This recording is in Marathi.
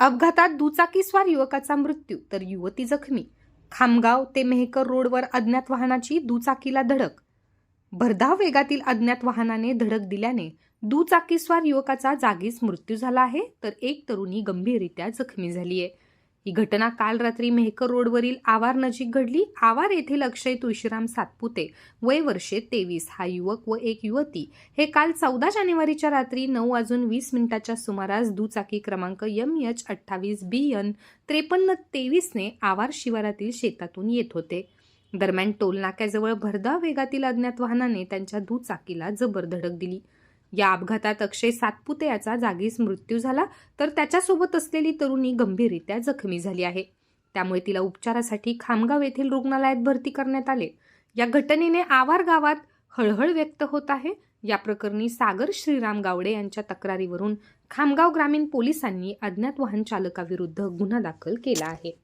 अपघातात दुचाकीस्वार युवकाचा मृत्यू तर युवती जखमी. खामगाव ते मेहकर रोडवर अज्ञात वाहनाची दुचाकीला धडक. भरधाव वेगातील अज्ञात वाहनाने धडक दिल्याने दुचाकीस्वार युवकाचा जागीच मृत्यू झाला आहे तर एक तरुणी गंभीररित्या जखमी झाली आहे ही घटना काल रात्री मेहकर रोडवरील आवार नजीक घडली. आवार येथील अक्षय तुळशीराम सातपुते वय वर्षे तेवीस. हा युवक व एक युवती हे काल चौदा जानेवारीच्या रात्री नऊ वाजून वीस मिनिटाच्या सुमारास दुचाकी क्रमांक एम एच अठ्ठावीस बी एन त्रेपन्न तेवीसने आवार शिवारातील शेतातून येत होते. दरम्यान टोलनाक्याजवळ भरधाव वेगातील अज्ञात वाहनाने त्यांच्या दुचाकीला जबर धडक दिली. या अपघातात अक्षय सातपुते याचा जागीच मृत्यू झाला तर त्याच्यासोबत असलेली तरुणी गंभीररित्या जखमी झाली आहे. त्यामुळे तिला उपचारासाठी खामगाव येथील रुग्णालयात भरती करण्यात आले. या घटनेने आवार गावात हळहळ व्यक्त होत आहे. या प्रकरणी सागर श्रीराम गावडे यांच्या तक्रारीवरून खामगाव ग्रामीण पोलिसांनी अज्ञात वाहन चालकाविरुद्ध गुन्हा दाखल केला आहे.